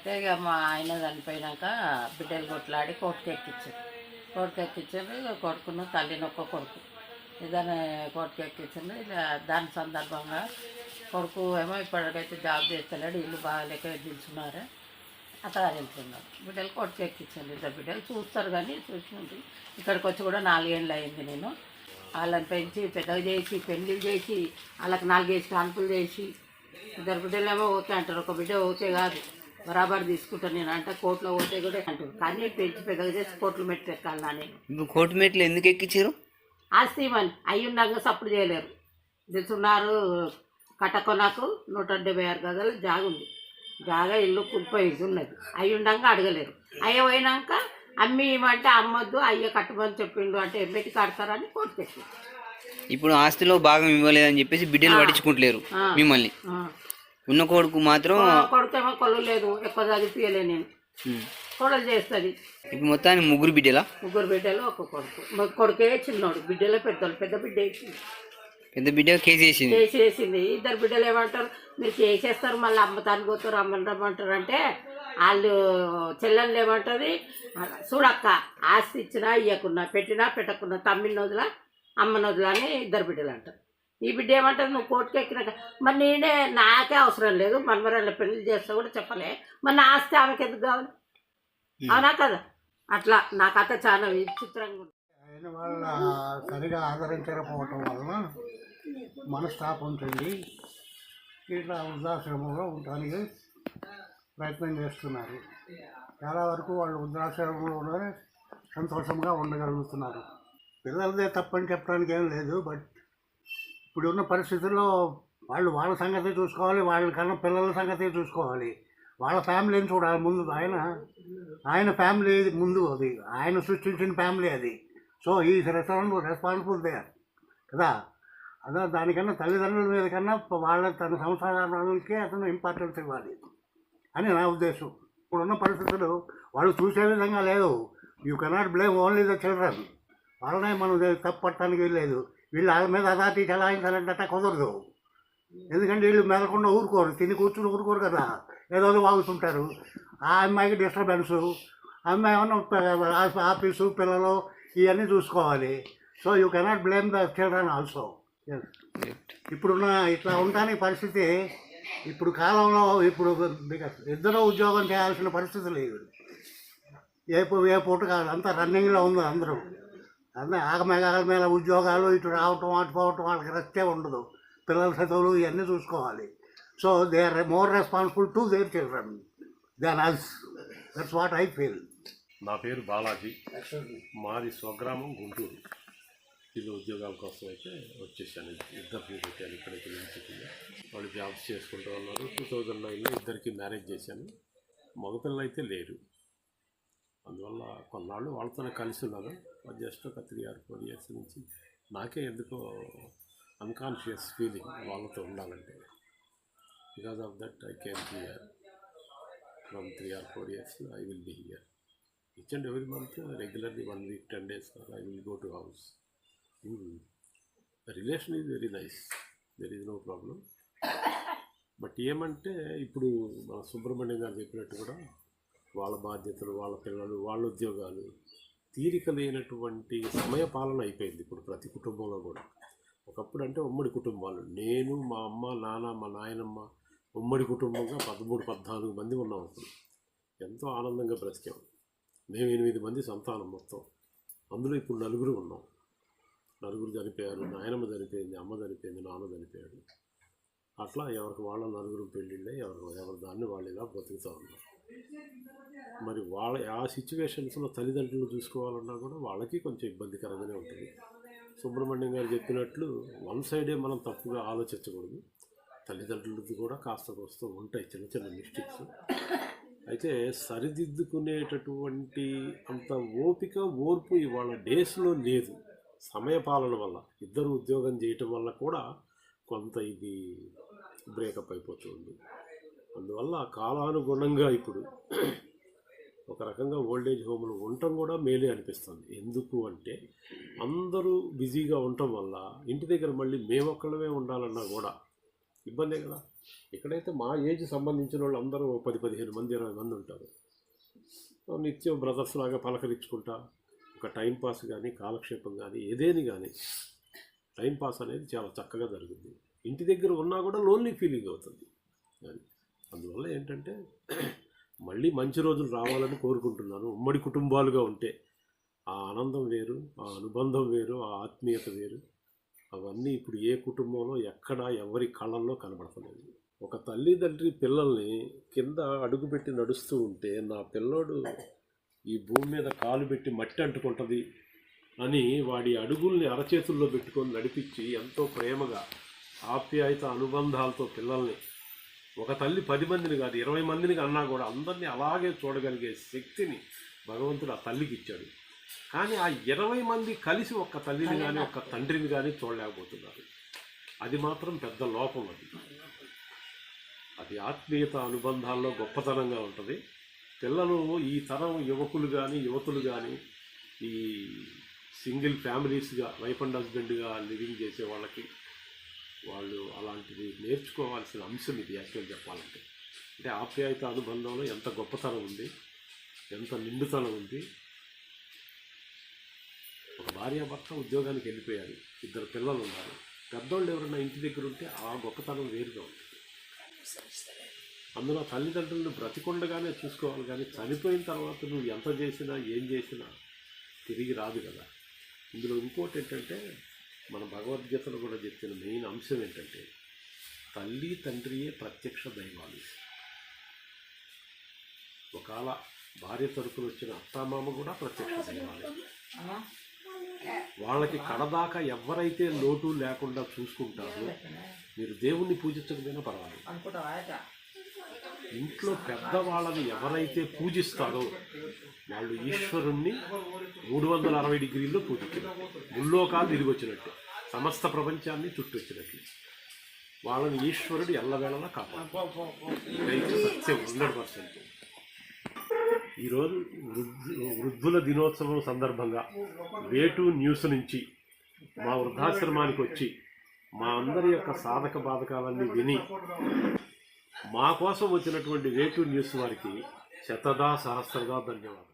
అయితే ఇక మా ఆయన చనిపోయినాక బిడ్డలు కొట్లాడి కోర్టుకు ఎక్కించారు కోర్టుకు ఎక్కించారు ఇక కొడుకును తల్లిని ఒక్క కొడుకు. ఇదని కోర్టుకు ఎక్కించారు ఇలా దాని సందర్భంగా కొడుకు ఏమో ఇప్పటికైతే జాబ్ చేస్తలేడు ఇల్లు బాగాలేక దించున్నారు అత్తగారు బిడ్డలు కొడుకు ఎక్కించండి ఇద్దరు బిడ్డలు చూస్తారు కానీ చూసినట్టు ఇక్కడికి వచ్చి కూడా నాలుగేళ్ళు అయింది నేను. వాళ్ళని పెంచి పెద్దవి చేసి పెళ్ళి చేసి వాళ్ళకి నాలుగేసి కాన్పులు చేసి ఇద్దరు బిడ్డలేమో ఓకే అంటారు. ఒక బిడ్డ ఓకే కాదు. బరాబర్ తీసుకుంటాను నేను. అంటే కోర్టులో ఓకే కూడా అంటారు కానీ పెంచి పెద్దగా చేసి కోర్టులు మెట్లు ఎక్కాలి నా నేను. ఇప్పుడు కోర్టు మెట్లు ఎందుకు ఎక్కించారు ఆస్తి ఇవ్వని అయ్యి ఉండగా సప్పుడు చేయలేరు. తెలుసున్నారు కట్టకొనకు నూట డెబ్బై ఆరు గదులు జాగ ఉంది. జాగ ఇల్లు కులిపోయి ఉన్నది. అయ్యి ఉండగా అడగలేరు. అయ్య పోయినాక అమ్మి ఇవ్వమంటే అమ్మొద్దు అయ్య కట్టమని చెప్పిండు అంటే ఎమ్మెటి కడతారని కోర్టు తెచ్చి ఇప్పుడు ఆస్తిలో భాగం ఇవ్వలేదని చెప్పేసి బిడ్డలు పట్టించుకుంటలేరు ఆ. మిమ్మల్ని. ఉన్న కొడుకు మాత్రం కొడుకేమో కొలు లేదు. ఎక్కువ చదివియలే నేను. కొడలు చేస్తుంది. ఇప్పుడు మొత్తానికి ముగ్గురు బిడ్డలా? ముగ్గురు బిడ్డలు ఒక కొడుకు. కొడుకే చిన్నోడు. బిడ్డలే పెద్దోళ్ళు. పెద్ద బిడ్డ వేసింది. పెద్ద బిడ్డ కేసు వేసింది? చేసేసింది ఇద్దరు బిడ్డలు ఏమంటారు? మీరు చేసేస్తారు మళ్ళీ అమ్మతానికి పోతారు అమ్మని రమ్మంటారు అంటే వాళ్ళు చెల్లెళ్ళు ఏమంటుంది? చూడక్క ఆస్తి ఇచ్చినా ఇవ్వకున్నా పెట్టినా పెట్టకున్నా తమ్మిని వదిలా అమ్మని వదిలా అని ఇద్దరు బిడ్డలు అంటారు. ఈ బిడ్డ ఏమంటారు నువ్వు కోర్టుకి ఎక్కినాక. మరి నేనే నాకే అవసరం లేదు. మనమరాళ్ళ పెళ్ళి చేస్తా కూడా చెప్పలే. మరి నా ఆస్తి ఆమెకి ఎందుకు కావాలి? అవునా కదా? అట్లా నా కథ చాలా విచిత్రంగా ఉంది. వాళ్ళ సరిగా ఆదరించకపోవటం వలన మనస్తాపం చెంది ఇట్లా వృద్ధాశ్రమంలో ఉండడానికి ప్రయత్నం చేస్తున్నారు. చాలా వరకు వాళ్ళు వృద్ధాశ్రమంలోనే సంతోషంగా ఉండగలుగుతున్నారు. పిల్లలదే తప్పని చెప్పడానికి ఏం లేదు బట్ ఇప్పుడున్న పరిస్థితుల్లో వాళ్ళు వాళ్ళ సంగతి చూసుకోవాలి వాళ్ళకన్నా పిల్లల సంగతి చూసుకోవాలి. వాళ్ళ ఫ్యామిలీని చూడాలి ముందు. ఆయన ఆయన ఫ్యామిలీ ముందు అది. ఆయన సృష్టించిన ఫ్యామిలీ అది. సో ఈ రెస్టారెంట్ రెస్పాన్సిబుల్ దే కదా. అదే దానికన్నా తల్లిదండ్రుల మీద కన్నా వాళ్ళ తన సంసారానికి అతను ఇంపార్టెన్స్ ఇవ్వాలి అని నా ఉద్దేశం. ఇప్పుడున్న పరిస్థితులు వాళ్ళు చూసే విధంగా లేదు. You cannot blame only the children వాళ్ళనే మనం తప్పు పట్టడానికి లేదు వీళ్ళు వాళ్ళ మీద అదాటి చలాయించాలంటే కుదరదు. ఎందుకంటే వీళ్ళు మెదకుండా ఊరుకోరు. తిని కూర్చుని ఊరుకోరు కదా. ఏదో వాగుతుంటారు. ఆ అమ్మాయికి డిస్టర్బెన్స్ అమ్మాయి ఏమన్నా ఆఫీసు పిల్లలు ఇవన్నీ చూసుకోవాలి. So you cannot blame the children also. ఇప్పుడున్న ఇట్లా ఉండడానికి పరిస్థితి ఇప్పుడు కాలంలో ఇప్పుడు ఇద్దరు ఉద్యోగం చేయాల్సిన పరిస్థితి లేదు. ఏ పూ- ఏ పూట కాదు అంతా రన్నింగ్లో ఉంది అందరూ. అన్నీ ఆగమేఘాల మీద ఉద్యోగాలు ఇటు రావటం అటు పోవటం వాళ్ళకి రెస్టే ఉండదు. పిల్లల చదువులు ఇవన్నీ చూసుకోవాలి. So they are more responsible to their children than us that's what I feel నా పేరు బాలాజీ. మాది స్వగ్రామం గుంటూరు. ఇది ఉద్యోగాల కోసం అయితే వచ్చేసాను. ఇద్దరు పెట్టాను ఇక్కడ పిల్లలు వాళ్ళు జాబ్స్ చేసుకుంటూ ఉన్నారు. టూ థౌజండ్ నైన్లో ఇద్దరికి మ్యారేజ్ చేశాను. మగపిల్లలు అయితే లేరు. అందువల్ల కొన్నాళ్ళు వాళ్ళతోనే కలిసి ఉన్నాను జస్ట్ ఒక త్రీ ఆర్ ఫోర్ ఇయర్స్ నుంచి నాకే ఎందుకో అన్కాన్షియస్ ఫీలింగ్ వాళ్ళతో ఉండాలంటే. Because of that I came here from three or four years I will be here each and every month uh, regularly one week 10 days uh, i will go to house. Mm. the relation no very but ఏమంటే ఇప్పుడు మన సుబ్రహ్మణ్యం గారు చెప్పినట్టు కూడా వాళ్ళ బాధ్యతలు వాళ్ళ పిల్లలు వాళ్ళ ఉద్యోగాలు. తీరిక లేనటువంటి సమయ పాలన అయిపోయింది ఇప్పుడు ప్రతి కుటుంబంలో కూడా. ఒకప్పుడు అంటే ఉమ్మడి కుటుంబాలు. నేను మా అమ్మ నాన్న మా నాయనమ్మ ఉమ్మడి కుటుంబంగా పదమూడు పద్నాలుగు మంది ఉన్నాం అప్పుడు. ఎంతో ఆనందంగా బ్రతికాం. మేము ఎనిమిది మంది సంతానం మొత్తం. అందులో ఇప్పుడు నలుగురు ఉన్నాం. నలుగురు చనిపోయారు నాయనమ్మ చనిపోయింది అమ్మ చనిపోయింది నాన్న చనిపోయాడు. అట్లా ఎవరికి వాళ్ళ నలుగురు పెళ్ళిళ్ళే ఎవరు ఎవరి దాన్ని వాళ్ళు ఇలా బ్రతుకుతూ ఉన్నారు. మరి వాళ్ళ ఆ సిచ్యువేషన్స్లో తల్లిదండ్రులు చూసుకోవాలన్నా కూడా వాళ్ళకి కొంచెం ఇబ్బందికరంగానే ఉంటుంది. సుబ్రహ్మణ్యం గారు చెప్పినట్లు వన్ సైడే మనం తప్పుగా ఆలోచించకూడదు. తల్లిదండ్రులది కూడా కాస్త వస్తూ ఉంటాయి చిన్న చిన్న మిస్టేక్స్ అయితే సరిదిద్దుకునేటటువంటి అంత ఓపిక ఓర్పు ఇవాళ డేస్లో లేదు. సమయపాలన వల్ల ఇద్దరు ఉద్యోగం చేయటం వల్ల కూడా కొంత ఇది బ్రేకప్ అయిపోతుంది. అందువల్ల కాలానుగుణంగా ఇప్పుడు ఒక రకంగా ఓల్డేజ్ హోమ్లు ఉండటం కూడా మేలే అనిపిస్తుంది. ఎందుకు అంటే అందరూ బిజీగా ఉండటం వల్ల ఇంటి దగ్గర మళ్ళీ మేమొక్కళ్ళమే ఉండాలన్నా కూడా ఇబ్బందే కదా. ఇక్కడైతే మా ఏజ్ సంబంధించిన వాళ్ళు అందరూ పది పదిహేను మంది ఇరవై మంది ఉంటారు. నిత్యం బ్రదర్స్ లాగా పలకరించుకుంటా ఒక టైంపాస్ కానీ కాలక్షేపం కానీ ఏదేని కానీ టైంపాస్ అనేది చాలా చక్కగా జరుగుతుంది ఇంటి దగ్గర ఉన్నా కూడా లోన్లీ ఫీలింగ్ అవుతుంది. అది అందువల్ల ఏంటంటే మళ్ళీ మంచి రోజులు రావాలని కోరుకుంటున్నాను. ఉమ్మడి కుటుంబాలుగా ఉంటే ఆ ఆనందం వేరు ఆ అనుబంధం వేరు ఆ ఆత్మీయత వేరు. అవన్నీ ఇప్పుడు ఏ కుటుంబంలో ఎక్కడ ఎవరి కళ్ళల్లో కనబడతలేదు. ఒక తల్లిదండ్రి పిల్లల్ని కింద అడుగుపెట్టి నడుస్తూ ఉంటే నా పిల్లోడు ఈ భూమి మీద కాలు పెట్టి మట్టి అంటుకుంటుంది అని వాడి అడుగుల్ని అరచేతుల్లో పెట్టుకొని నడిపించి ఎంతో ప్రేమగా ఆప్యాయత అనుబంధాలతో పిల్లల్ని. ఒక తల్లి పది మందిని కాదు ఇరవై మందిని అన్నా కూడా అందరినీ అలాగే చూడగలిగే శక్తిని భగవంతుడు ఆ తల్లికి ఇచ్చాడు. కానీ ఆ ఇరవై మంది కలిసి ఒక్క తల్లిని కానీ ఒక్క తండ్రిని కానీ చూడలేకపోతున్నారు. అది మాత్రం పెద్ద లోపం అది. అది ఆత్మీయత అనుబంధాల్లో గొప్పతనంగా ఉంటుంది. పిల్లలు ఈ తరం యువకులు కానీ యువతులు కానీ ఈ సింగిల్ ఫ్యామిలీస్గా వైఫ్ అండ్ హస్బెండ్గా లివింగ్ చేసే వాళ్ళకి వాళ్ళు అలాంటిది నేర్చుకోవాల్సిన అంశం ఇది యాక్చువల్ చెప్పాలంటే. అంటే ఆప్యాయత అనుబంధంలో ఎంత గొప్పతనం ఉంది ఎంత నిండుతనం ఉంది. ఒక భార్యాభర్త ఉద్యోగానికి వెళ్ళిపోయారు ఇద్దరు పిల్లలు ఉన్నారు. పెద్దోళ్ళు ఎవరైనా ఇంటి దగ్గర ఉంటే ఆ గొప్పతనం వేరుగా ఉంటుంది. అందులో తల్లిదండ్రులను బ్రతికొండగానే చూసుకోవాలి కానీ చనిపోయిన తర్వాత నువ్వు ఎంత చేసినా ఏం చేసినా తిరిగి రాదు కదా. ఇందులో ఇంకోటి ఏంటంటే మన భగవద్గీతలో కూడా చెప్పిన మెయిన్ అంశం ఏంటంటే తల్లి తండ్రియే ప్రత్యక్ష దైవాలు. ఒకవేళ భార్య తరపున వచ్చిన అత్తామామ కూడా ప్రత్యక్ష దైవాలే. వాళ్ళకి కడదాకా ఎవరైతే లోటు లేకుండా చూసుకుంటారో మీరు దేవుణ్ణి పూజించకపోయినా పర్వాలేదు. ఇంట్లో పెద్దవాళ్ళని ఎవరైతే పూజిస్తారో వాళ్ళు ఈశ్వరుణ్ణి మూడు వందల అరవై డిగ్రీల్లో పూజించారు ముల్లోకాలు తిరిగి వచ్చినట్టు. సమస్త ప్రపంచాన్ని చుట్టొచ్చినట్లు వాళ్ళని ఈశ్వరుడు ఎల్లవేళలా కాపాడు. సత్యం హండ్రెడ్ పర్సెంట్. ఈరోజు వృద్ధుల దినోత్సవం సందర్భంగా వేటు న్యూస్ నుంచి మా వృద్ధాశ్రమానికి వచ్చి మా అందరి యొక్క సాధక బాధకాలన్నీ విని మా కోసం వచ్చినటువంటి వేటూ న్యూస్ వారికి శతదా సహస్రదా ధన్యవాదాలు.